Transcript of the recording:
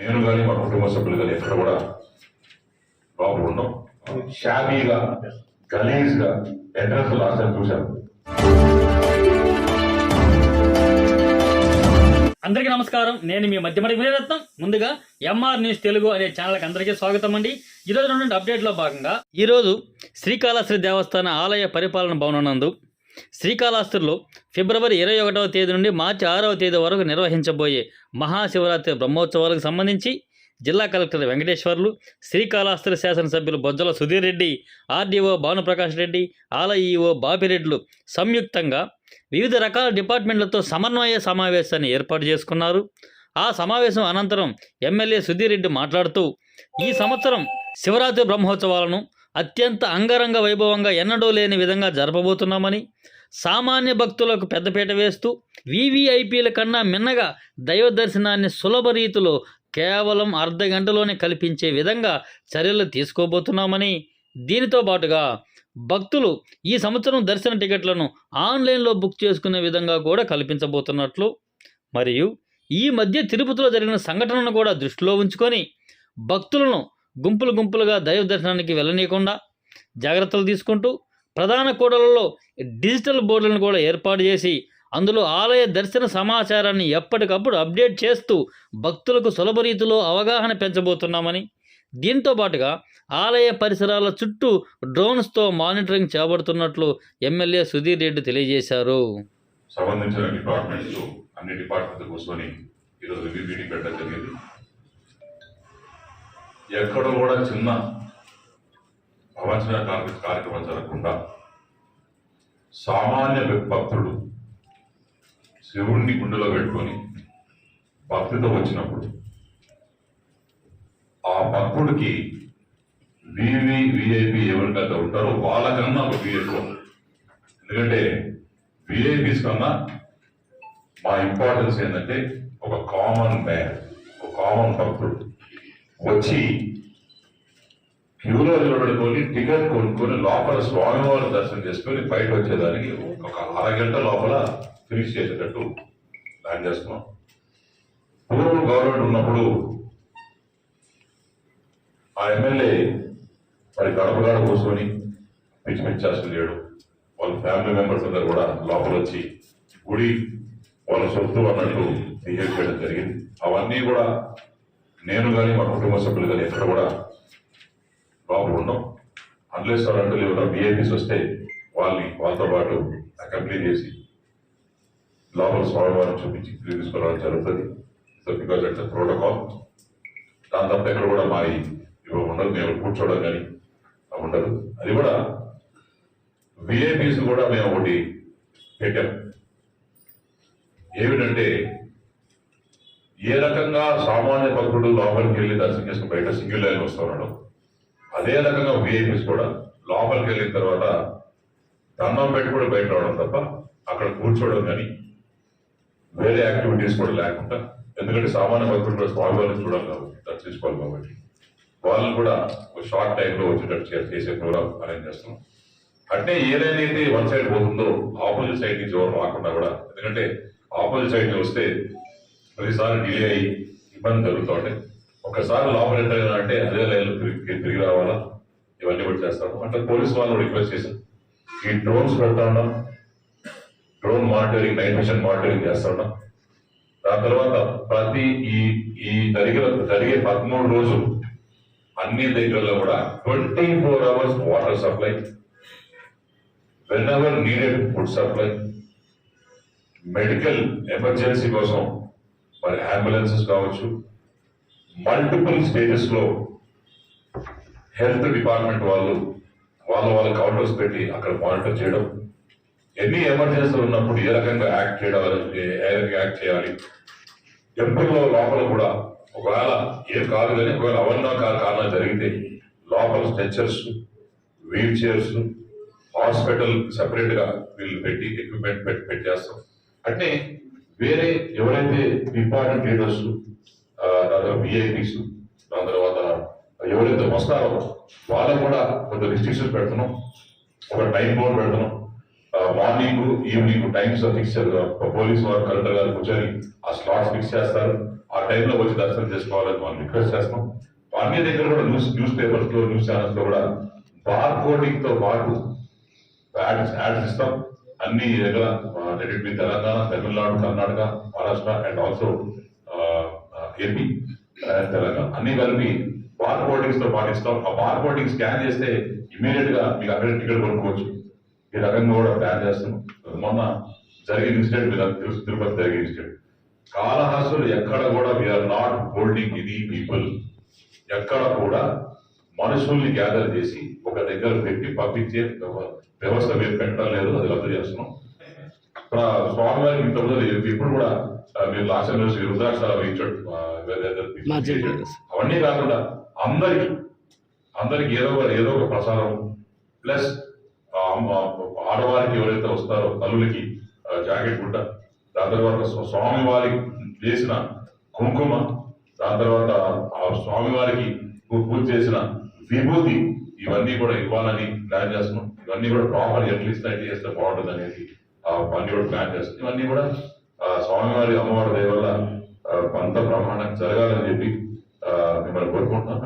నేను కానీ మా కుటుంబ సభ్యులు కానీ ఎక్కడ కూడా బాబు ఉన్నాం షాబీగా గలీజ్గా ఎంట్రన్స్ లాస్ట్ టైం చూశాను. అందరికీ నమస్కారం. నేను మీ మధ్యమడి వీరరత్నం ముందుగా ఎంఆర్ న్యూస్ తెలుగు అనే ఛానల్కి అందరికీ స్వాగతం అండి. ఈరోజు అప్డేట్లో భాగంగా ఈరోజు శ్రీకాళహస్తి దేవస్థాన ఆలయ పరిపాలన భవనం నందు శ్రీకాళహస్తిలో ఫిబ్రవరి ఇరవై ఒకటవ తేదీ నుండి మార్చి ఆరవ తేదీ వరకు నిర్వహించబోయే మహాశివరాత్రి బ్రహ్మోత్సవాలకు సంబంధించి జిల్లా కలెక్టర్ వెంకటేశ్వర్లు శ్రీకాళహస్తి శాసనసభ్యులు బొజ్జల సుధీర్ రెడ్డి ఆర్డీఓ భానుప్రకాష్ రెడ్డి ఆలయ ఈఓ బాపిరెడ్లు సంయుక్తంగా వివిధ రకాల డిపార్ట్మెంట్లతో సమన్వయ సమావేశాన్ని ఏర్పాటు చేసుకున్నారు. ఆ సమావేశం అనంతరం ఎమ్మెల్యే సుధీర్ రెడ్డి మాట్లాడుతూ ఈ సంవత్సరం శివరాత్రి బ్రహ్మోత్సవాలను అత్యంత అంగరంగ వైభవంగా ఎన్నడూ లేని విధంగా జరపబోతున్నామని సామాన్య భక్తులకు పెద్దపీట వేస్తూ వీవీఐపీల కన్నా మిన్నగా దైవ దర్శనాన్ని సులభ రీతిలో కేవలం అర్ధ గంటలోనే కల్పించే విధంగా చర్యలు తీసుకోబోతున్నామని దీనితో పాటుగా భక్తులు ఈ సంవత్సరం దర్శన టికెట్లను ఆన్లైన్లో బుక్ చేసుకునే విధంగా కూడా కల్పించబోతున్నట్లు మరియు ఈ మధ్య తిరుపతిలో జరిగిన సంఘటనను కూడా దృష్టిలో ఉంచుకొని భక్తులను గుంపులు గుంపులుగా దైవ దర్శనానికి వెళ్ళనీయకుండా జాగ్రత్తలు తీసుకుంటూ ప్రధాన కూడలలో డిజిటల్ బోర్డులను కూడా ఏర్పాటు చేసి అందులో ఆలయ దర్శన సమాచారాన్ని ఎప్పటికప్పుడు అప్డేట్ చేస్తూ భక్తులకు సులభ రీతిలో అవగాహన పెంచబోతున్నామని. దీంతో పాటుగా ఆలయ పరిసరాల చుట్టూ డ్రోన్స్తో మానిటరింగ్ చేపడుతున్నట్లు ఎమ్మెల్యే సుధీర్ రెడ్డి తెలియజేశారు. సంబంధించిన డిపార్ట్మెంట్స్ అన్ని డిపార్ట్మెంట్ కూర్చొని ఈరోజు రివ్యూ మీటింగ్ పెట్టడం జరిగింది. ఎక్కడ కూడా చిన్న ప్రవచన కార్యక్రమం జరగకుండా సామాన్య భక్తుడు శివుణ్ణి గుండెలో పెట్టుకొని భక్తితో వచ్చినప్పుడు ఆ భక్తుడికి వివి విఐపి ఎవరికైతే ఉంటారో వాళ్ళకన్నా ఒక ఎక్కువ. ఎందుకంటే విఐపీస్ కన్నా మా ఇంపార్టెన్స్ ఏంటంటే ఒక కామన్ మ్యాన్ ఒక కామన్ భక్తుడు. వచ్చి క్యూలో నిలబడుకొని టికెట్ కొనుక్కొని లోపల స్వామివారి దర్శనం చేసుకొని బయట వచ్చేదానికి ఒక అరగంట లోపల ఫినిష్ చేసేటట్టు ప్లాన్ చేస్తున్నాం. పూర్వం గవర్నమెంట్ ఉన్నప్పుడు ఆ ఎమ్మెల్యే మరి గడపగాడ కూర్చొని పిచ్చి పిచ్చి చేష్టలు వాళ్ళ ఫ్యామిలీ మెంబర్స్ అందరు కూడా లోపల వచ్చి గుడి వాళ్ళ సొత్తు అన్నట్టు బిహేవ్ చేయడం జరిగింది. అవన్నీ కూడా నేను కానీ మా కుటుంబ సభ్యులు కానీ ఎక్కడ కూడా బాబు ఉన్నాం అన్లెస్ అంటే ఎవరైనా బిఏపీస్ వస్తే వాళ్ళని వాళ్ళతో పాటు అకంప్లీట్ చేసి లోపల స్వామివారం చూపించి తీసుకురావడం జరుగుతుంది. సో బికాజ్ ఇట్స్ ప్రోటోకాల్ దాని తప్ప ఎక్కడ కూడా మా ఇవి ఉండదు మేము కూర్చోవడం కానీ అవి ఉండదు అది కూడా విఐపీస్ కూడా మేము ఒకటి పెట్టాం. ఏమిటంటే ఏ రకంగా సామాన్య భక్తుడు లోపలికి వెళ్ళి దర్శనం చేసుకుని బయట సింగిల్ లైన్ వస్తున్నాడు అదే రకంగా విఐపీస్ కూడా లోపలికి వెళ్ళిన తర్వాత దండం పెట్టి కూడా బయట రావడం తప్ప అక్కడ కూర్చోవడం కానీ వేరే యాక్టివిటీస్ కూడా లేకుండా ఎందుకంటే సామాన్య భక్తులు కూడా స్వామివారిని చూడాలి కాబట్టి దర్శించుకోవాలి కాబట్టి. వాళ్ళని కూడా ఒక షార్ట్ టైంలో వచ్చేటట్టు చేసే ప్రోగ్రామ్ అరేంజ్ చేస్తున్నాం అంటే ఏదైనా వన్ సైడ్ పోతుందో ఆపోజిట్ సైడ్ నుంచి ఎవరు రాకుండా కూడా ఎందుకంటే ఆపోజిట్ సైడ్ వస్తే ప్రతిసారి డిలే అయ్యి ఇబ్బంది జరుగుతూ ఉంటాయి. ఒకసారి లోపల ఎంటర్ అంటే అదే లైన్లో తిరిగి తిరిగి రావాలా? ఇవన్నీ కూడా చేస్తాను అంటే పోలీస్ వాళ్ళు రిక్వెస్ట్ చేశాను ఈ డ్రోన్స్ పెడతా ఉన్నాం. Drone monitoring night mission monitoring చేస్తా ఉన్నాం. దాని తర్వాత ప్రతి ఈ ఈ జరిగిన జరిగే పదమూడు రోజులు అన్ని దగ్గరలో కూడా twenty four hours water supply whenever needed food supply medical emergency కోసం మరి అంబులెన్సెస్ కావచ్చు మల్టిపుల్ స్టేజెస్లో హెల్త్ డిపార్ట్మెంట్ వాళ్ళు వాళ్ళ వాళ్ళ కౌంటర్స్ పెట్టి అక్కడ మానిటర్ చేయడం. ఎన్ని ఎమర్జెన్సీలు ఉన్నప్పుడు ఏ రకంగా యాక్ట్ చేయడం ఏ రకంగా యాక్ట్ చేయాలి? టెంపుల్ లోపల కూడా ఒకవేళ ఏం కాదు కానీ ఒకవేళ అవన్నా కారణం జరిగితే లోపల స్ట్రెచర్స్ వీల్ చైర్స్ హాస్పిటల్ సెపరేట్గా వీళ్ళు పెట్టి ఎక్విప్మెంట్ పెట్టి పెట్టేస్తాం. అంటే వేరే ఎవరైతే ఇంపార్టెంట్ లీడర్స్ విఐపీస్ దాని తర్వాత ఎవరైతే వస్తారో వాళ్ళకు కూడా కొంత రిస్ట్రిక్షన్స్ పెడుతున్నాం. ఒక టైం బోర్డ్ పెడుతున్నాం. Morning evening times fix police వారు కలెక్టర్ గారు కూర్చొని ఆ స్లాట్స్ ఫిక్స్ చేస్తారు. ఆ టైంలో వచ్చి దర్శనం చేసుకోవాలని మనం రిక్వెస్ట్ చేస్తున్నాం. అన్ని దగ్గర కూడా న్యూస్ న్యూస్ పేపర్స్లో న్యూస్ ఛానల్స్లో కూడా బార్ కోడింగ్తో పాటు యాడ్స్ యాడ్స్ ఇస్తాం. అన్ని దగ్గర Telangana Tamil Nadu Karnataka Maharashtra and also AP Telangana అన్ని కలిపి బార్ కోడింగ్స్తో పాటిస్తాం. ఆ బార్ కోడింగ్ స్కాన్ చేస్తే ఇమీడియట్గా మీకు అక్కడ టికెట్ కొనుక్కోవచ్చు. ఈ రకంగా కూడా ప్లాన్ చేస్తున్నాం మొన్న జరిగిన ఇన్సిడెంట్ మీద తిరుపతి జరిగిన ఇన్సిడెంట్ కాళహాసులు ఎక్కడ కూడా వీఆర్ నాట్ హోల్డింగ్ ఇది పీపుల్ ఎక్కడ కూడా మనుషుల్ని గ్యాదర్ చేసి ఒక దగ్గర పెట్టి పంపించే వ్యవ- వ్యవస్థ మీరు పెట్టడం లేదు అది రద్దు చేస్తున్నాం. ఆ స్వామివారికి ఇంతకుముందు ఇప్పుడు కూడా మీరు లాస్ట్ టైం చూసి రుద్రాక్ష వేయించాడు అవన్నీ కాకుండా అందరికి అందరికి ఏదో ఒక ఏదో ఒక ప్రసాదం. ప్లస్ ఆడవారికి ఎవరైతే వస్తారో తల్లులకి జాకెట్ గుడ్డ దాని తర్వాత స్వ- స్వామి వారికి వేసిన కుంకుమ. దాని తర్వాత ఆ స్వామి వారికి పూ- పూజ చేసిన విభూతి. ఇవన్నీ కూడా ఇవ్వాలని ప్లాన్ చేస్తున్నాం. ఇవన్నీ కూడా ప్రాపర్ ఎట్లీస్ట్ అయితే చేస్తే బాగుంటుంది అనేది పని కూడా ప్లాన్ చేస్తుంది ఇవన్నీ కూడా స్వామివారి అమ్మవారి దయ వల్ల పంత బ్రహ్మాండం జరగాలని చెప్పి మిమ్మల్ని కోరుకుంటున్నాను.